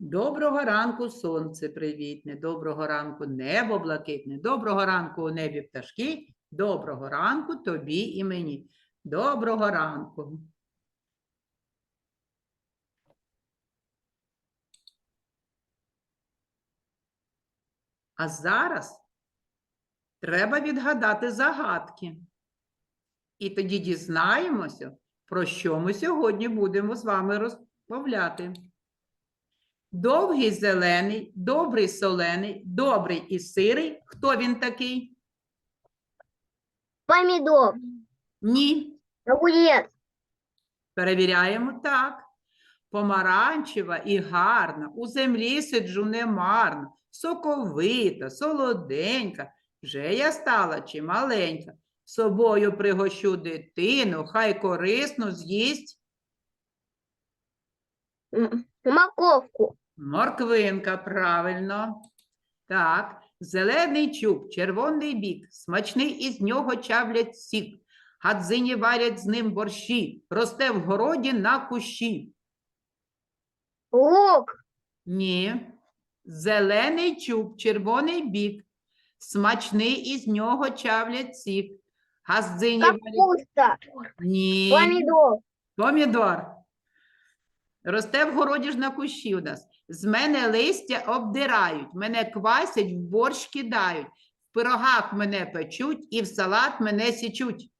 Доброго ранку, сонце привітне, доброго ранку, небо блакитне, доброго ранку у небі пташки, доброго ранку тобі і мені. Доброго ранку. А зараз треба відгадати загадки. І тоді дізнаємося, про що ми сьогодні будемо з вами розмовляти. Довгий зелений, добрий солений, добрий і сирий. Хто він такий? Помидор, Ні. огурец, Перевіряємо так. Помаранчева і гарна, у землі сиджу немарно, соковита, солоденька, вже я стала чималенька. Собою пригощу дитину, хай корисно з'їсть морковку, Морквинка, правильно. Так, зелений чуб, червоний бік, смачний із нього чавлять сік. Гадзині варять з ним борщі, росте в городі на кущі. лук, Ні. Зелений чуб, червоний бік, смачний із нього чавлять сік. Газдині варять... капуста, Ні. помидор, Помідор. Росте в городі ж на кущі у нас. З мене листя обдирають, мене квасять, в борщ кидають, в пирогах мене печуть і в салат мене січуть.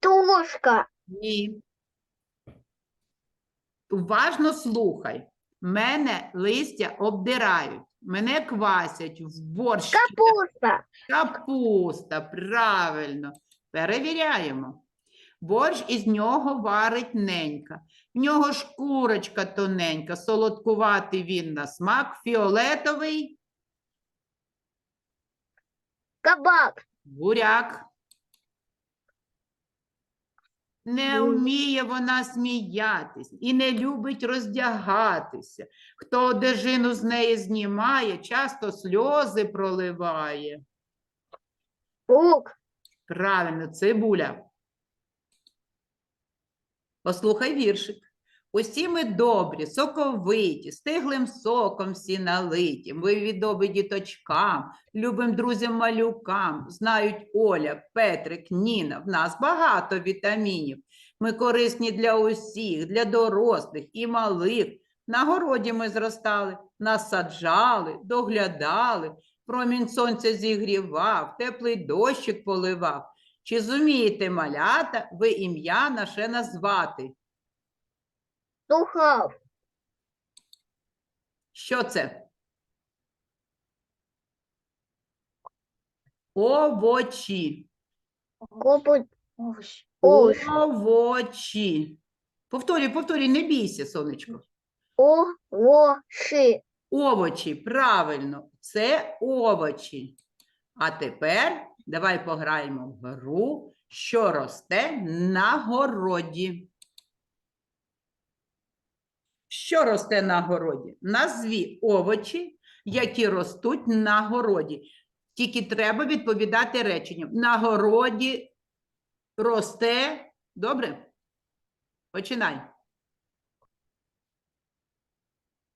тушка, Ні. Уважно слухай. Мене листя обдирають, мене квасять, в борщ кидають. капуста, Капуста, правильно. Перевіряємо. Борщ із нього варить ненька. В нього шкурочка тоненька, солодкуватий він на смак, фіолетовий кабак, буряк. Не вміє вона сміятись і не любить роздягатися. Хто одежину з неї знімає, часто сльози проливає. лук, Правильно, цибуля. Послухай віршик. Усі ми добрі, соковиті, стиглим соком всі налиті. Ми відомі діточкам, любим друзям малюкам. Знають Оля, Петрик, Ніна. В нас багато вітамінів. Ми корисні для усіх, для дорослих і малих. На городі ми зростали, нас саджали, доглядали, промінь сонця зігрівав, теплий дощик поливав. Чи зумієте, малята, ви ім'я наше назвати? духов, Що це? Овочі. Овочі. Повторюй, повторюй, не бійся, сонечко. овощи, Овочі, правильно, це овочі. А тепер давай пограємо в гру, що росте на городі. Що росте на городі? Назві овочі, які ростуть на городі. Тільки треба відповідати реченням. На городі росте. Добре? Починай.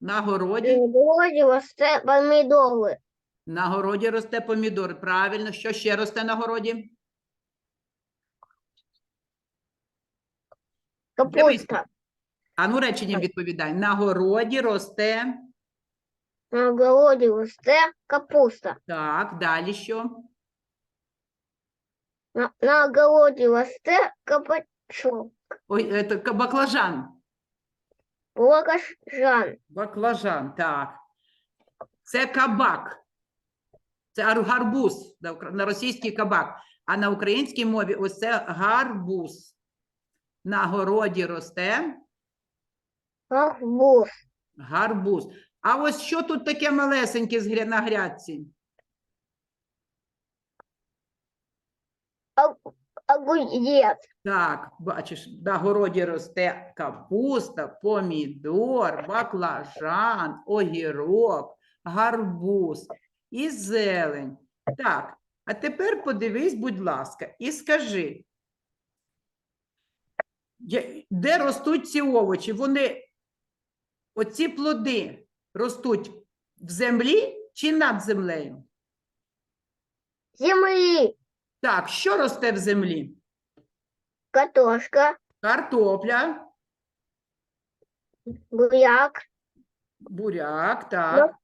На городі. вроде росте помидоры, На городі росте помідор. Правильно, що ще росте на городі? капуста, А ну реченням відповідай. На городі росте. на огороде росте капуста, Так, далі що? на, на огороде росте кабачок, Ой, это ка- баклажан. баклажан, Баклажан, так. Це кабак. Це гарбуз на російський кабак. А на українській мові ось це гарбуз. На городі росте арбуз, гарбуз. А ось що тут таке малесеньке на грядці? огурец, Так, бачиш, на городі росте капуста, помідор, баклажан, огірок, гарбуз і зелень. Так, а тепер подивись, будь ласка, і скажи, Де ростуть ці овочі? Вони, оці плоди ростуть в землі чи над землею? Земли. Так, що росте в землі? Картошка. Картопля, Буряк. буряк, так.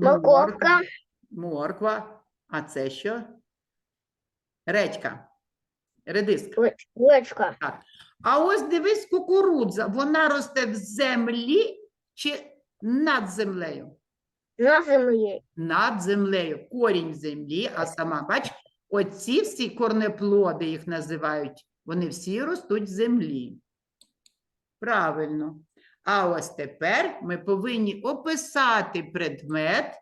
Морковка. Морква. А це що? Редька. Редиска. Гречка. А ось дивись, кукурудза. Вона росте в землі чи над землею? На землі. Над землею. Корінь в землі, а сама, бач, оці всі корнеплоди їх називають. Вони всі ростуть в землі. Правильно. А ось тепер ми повинні описати предмет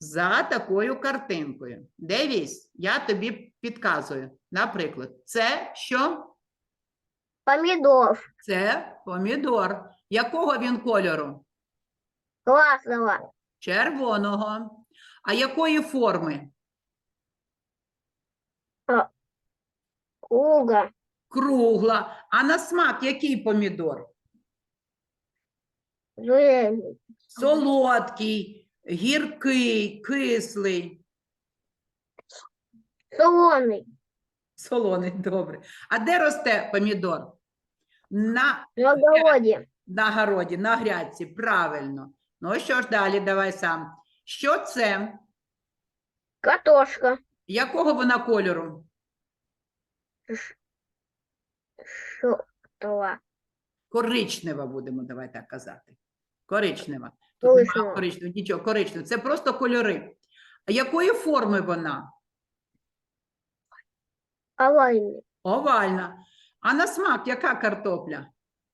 за такою картинкою. Дивись, я тобі підказую. Наприклад, це що? Помидор. Це помідор. Якого він кольору? Красного. Червоного. А якої форми? Круга. Кругла. А на смак який помідор? Зеленый. Солодкий, гіркий, кислий, Солоный. солоний, добре. А де росте помідор? На, На огороде. на городі, на грядці, правильно. Ну що ж далі, давай сам. Що це? Картошка. Якого вона кольору? Шутова. Коричнева будемо, давай так казати. Коричнева. Тут немає Коричнева. коричневого, нічого, коричнева. Це просто кольори. А якої форми вона? Овальный. Овальна. А на смак яка картопля,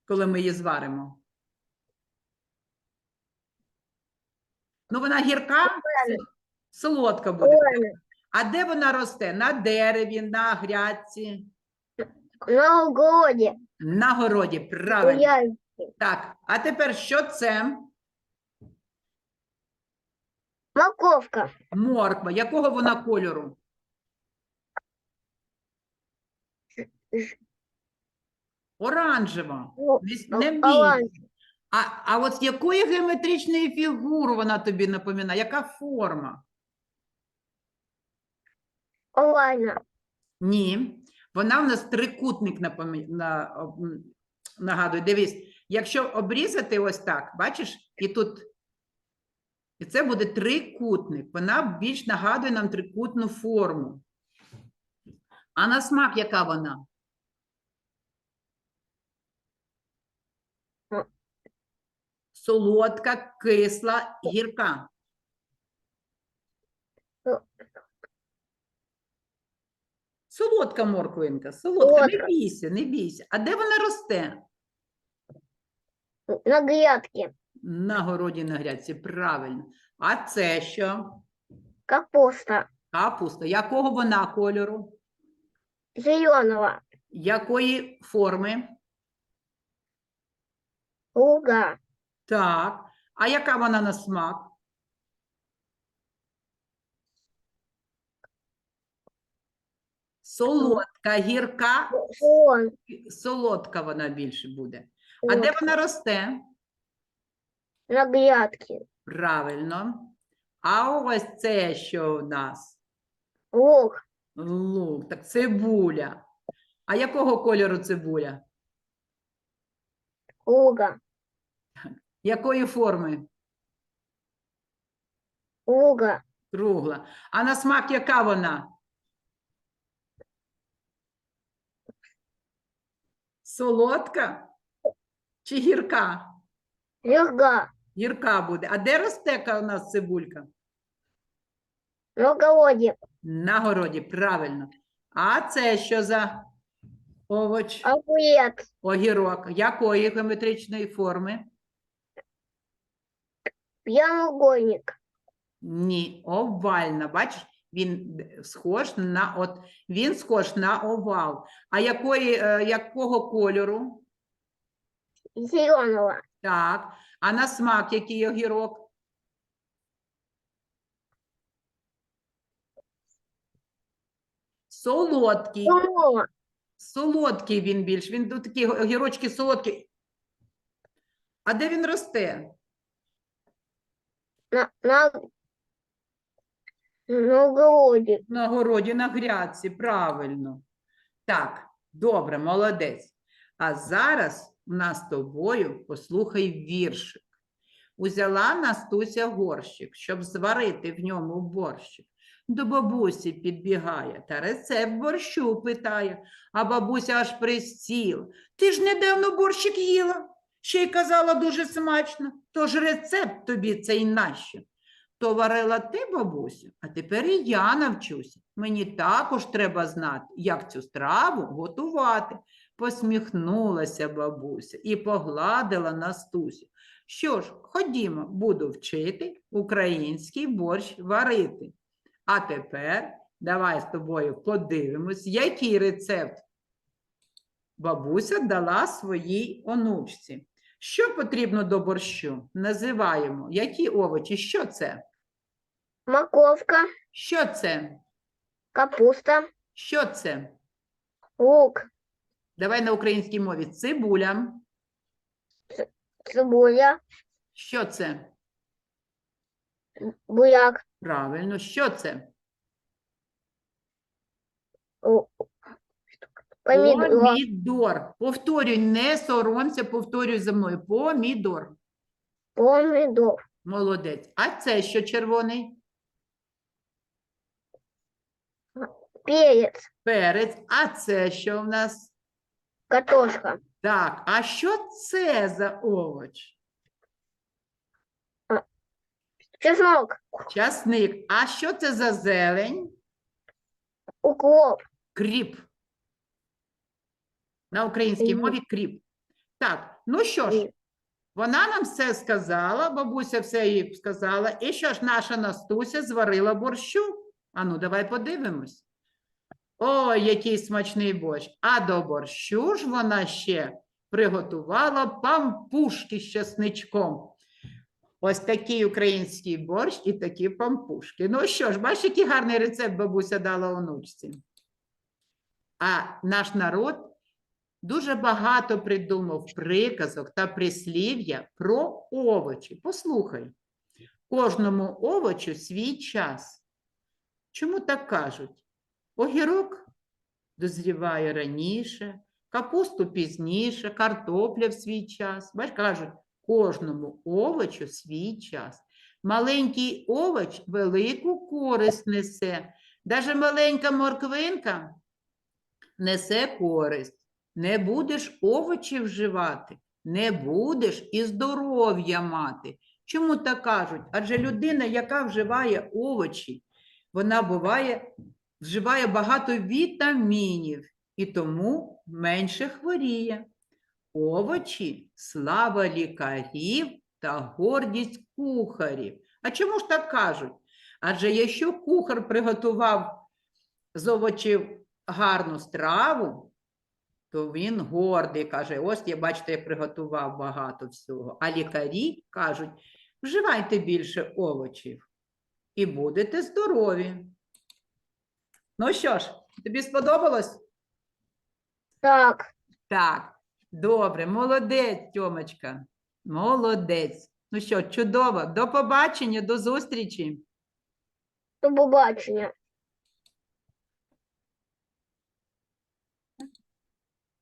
коли ми її зваримо? Ну, вона гірка, Овальный. солодка буде. Овальный. А де вона росте? На дереві, на грядці, На огороде. на городі. Правильно. Гуляй. Так, а тепер що це? Морковка. Морква. Якого вона кольору? Оранжева. Не, не мій. А, а от з якої геометричної фігури вона тобі напоминає? Яка форма? Овальный. Ні. Вона в нас трикутник напомі... на... нагадує. Дивись, якщо обрізати ось так, бачиш, і тут. І це буде трикутник. Вона більш нагадує нам трикутну форму. А на смак яка вона? Солодка, кисла, гірка. Солодка морквинка, солодка, не бійся, не бійся. А де вона росте? На грядке. На городі на грядці, правильно. А це що? Капуста. Капуста. Якого вона кольору? Зеленого. Якої форми? Луга. Так. А яка вона на смак? Солодка, гірка, солодка вона більше буде. А де вона росте? На грядке. Правильно. А ось це що у нас? Лук. Лук, так цибуля. А якого кольору цибуля? Луга. Якої форми? Луга. Кругла. А на смак яка вона? Солодка чи гірка? Лерга. Гірка буде. А де росте у нас цибулька? На огороде. На городі, правильно. А це що за овоч? Огурец. Огірок. Якої геометричної форми? Прямоугольник. Ні, овальна. Бачиш, він схож на от він схож на овал. А якої, е, якого кольору? Зеленого. Так. А на смак який огірок? Солодкий. Черного. Солодкий він більш, він тут такі огірочки солодкі. А де він росте? На, на, на огороде. На городі, на грядці, правильно. Так, добре, молодець. А зараз нас тобою послухай віршик. Узяла Настуся горщик, щоб зварити в ньому борщик. До бабусі підбігає та рецепт борщу питає, а бабуся аж пристіла. Ти ж недавно борщик їла, ще й казала дуже смачно, тож рецепт тобі цей нащо? То варила ти, бабусю, а тепер і я навчуся. Мені також треба знати, як цю страву готувати. Посміхнулася бабуся і погладила Настусю. Що ж, ходімо, буду вчити український борщ варити. А тепер давай з тобою подивимось, який рецепт бабуся дала своїй онучці. Що потрібно до борщу? Називаємо. Які овочі? Що це? Морковка, Що це? капуста, Що це? лук, Давай на українській мові. Цибуля. цибуля, Що це? буряк, Правильно, що це? помидор, Помідор. Повторюй, не соромся, повторюй за мною. Помідор. помидор, Молодець. А це що червоний? перец, Перець. А це що в нас? Картошка, Так, а що це за овоч? чеснок, Часник. А що це за зелень? укроп, Кріп. На українській Мгм. мові кріп. Так, ну що ж, вона нам все сказала, бабуся все їй сказала. І що ж наша Настуся зварила борщу? Ану, давай подивимось. Ой, який смачний борщ. А до борщу ж вона ще приготувала пампушки з часничком. Ось такий український борщ і такі пампушки. Ну що ж, бачиш, який гарний рецепт бабуся дала онучці. А наш народ дуже багато придумав приказок та прислів'я про овочі. Послухай, кожному овочу свій час. Чому так кажуть? Огірок дозріває раніше, капусту пізніше, картопля в свій час. Бач, кажуть, кожному овочу свій час. Маленький овоч велику користь несе. Даже маленька морквинка несе користь. Не будеш овочі вживати, не будеш і здоров'я мати. Чому так кажуть? Адже людина, яка вживає овочі, вона буває, вживає багато вітамінів і тому менше хворіє. Овочі слава лікарів та гордість кухарів. А чому ж так кажуть? Адже якщо кухар приготував з овочів гарну страву, то він гордий, каже: ось я бачите, я приготував багато всього. А лікарі кажуть: вживайте більше овочів і будете здорові. Ну що ж, тобі сподобалось? так, Так, добре, молодець, Тьомочка. Молодець. Ну що, чудово. До побачення, до зустрічі. до побачення.